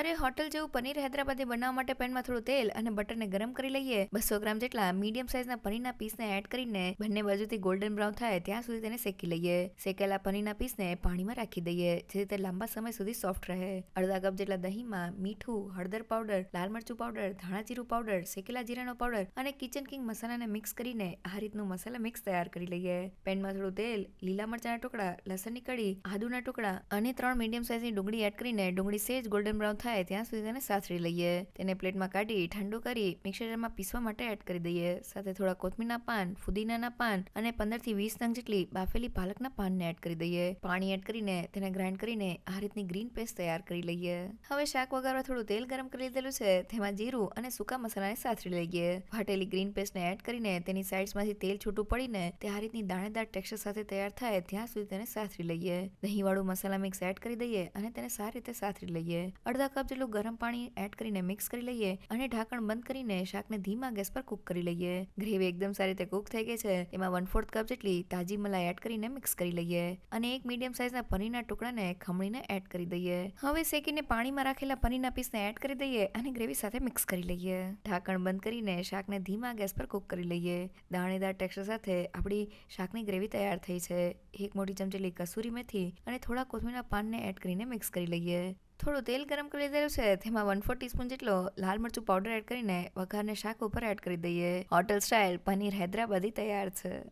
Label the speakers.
Speaker 1: ઘરે હોટલ જેવું પનીર હૈદરાબાદી બનાવવા માટે પેનમાં થોડું તેલ અને બટરને ગરમ કરી લઈએ. બસો ગ્રામ જેટલા મીડિયમ સાઇઝના પનીરના પીસને એડ કરીને બંને બાજુથી ગોલ્ડન બ્રાઉન થાય ત્યાં સુધી તેને શેકી લઈએ. શેકેલા પનીરના પીસને પાણીમાં રાખી દઈએ, જેથી તે લાંબા સમય સુધી સોફ્ટ રહે. અડધા કપ જેટલા દહીંમાં મીઠું, હળદર પાવડર, લાલ મરચું પાવડર, ધાણા જીરું પાવડર, શેકેલા જીરાનો પાવડર અને કિચન કિંગ મસાલાને મિક્સ કરીને આ રીતનું મસાલા મિક્સ તૈયાર કરી લઈએ. પેનમાં થોડું તેલ, લીલા મરચાના ટુકડા, લસણની કડી આદુના ટુકડા અને ત્રણ મીડિયમ સાઇઝની ડુંગળી એડ કરીને ડુંગળી સેજ ગોલ્ડન બ્રાઉન થાય ત્યાં સુધી તેને સાતરી લઈએ. તેને પ્લેટમાં કાઢી, ઠંડુ કરી મિક્સરમાં પીસવા માટે એડ કરી દઈએ. સાથે થોડા કોથમીરના પાન, ફુદીનાના પાન અને પંદરથી વીસ નંગ જેટલી બાફેલી પાલકના પાનને એડ કરી દઈએ. પાણી એડ કરીને તેને ગ્રાઇન્ડ કરીને આ રીતની ગ્રીન પેસ્ટ તૈયાર કરી લઈએ. હવે શાક વગાડવા થોડું તેલ ગરમ કરી લીધેલું છે. તેમાં જીરું અને સૂકા મસાલાને સાથરી લઈએ. વાટેલી ગ્રીન પેસ્ટને એડ કરીને તેની સાઇડ્સમાંથી તેલ છૂટું પડીને તે આ રીતની દાણેદાર ટેક્સચર સાથે તૈયાર થાય, ત્યાં સુધી તેને સાથરી લઈએ. દહીંવાળું મસાલા મિક્સ એડ કરી દઈએ અને તેને સારી રીતે સાતરી લઈએ. અડધા કપ જેટલું ગરમ પાણી એડ કરીને મિક્સ કરી લઈએ અને ઢાંકણ બંધ કરીને શાકને ધીમા ગેસ પર કુક કરી લઈએ. ગ્રેવી એકદમ સારી રીતે કુક થઈ ગઈ છે. એમાં વન ફોર્થ કપ જેટલી તાજી મલાઈ એડ કરીને મિક્સ કરી લઈએ અને એક મીડિયમ સાઇઝના પનીરના ટુકડાને ખમણીને એડ કરી દઈએ. હવે શેકીને પાણીમાં રાખેલા પનીરના પીસને એડ કરી દઈએ અને ગ્રેવી સાથે મિક્સ કરી લઈએ. ઢાંકણ બંધ કરીને શાકને ધીમા ગેસ પર કુક કરી લઈએ. દાણેદાર ટેક્સચર સાથે આપણી શાકની ગ્રેવી તૈયાર થઈ છે. એક મોટી ચમચેલી કસૂરી મેથી અને થોડા કોથમીરના પાનને એડ કરીને મિક્સ કરી લઈએ. થોડું તેલ ગરમ કરી લીધેલું છે, તેમાં વન ફોર ટીસ્પૂન જેટલો લાલ મરચું પાવડર એડ કરીને વઘારને શાક ઉપર એડ કરી દઈએ. હોટલ સ્ટાઇલ પનીર હૈદરાબાદી તૈયાર છે.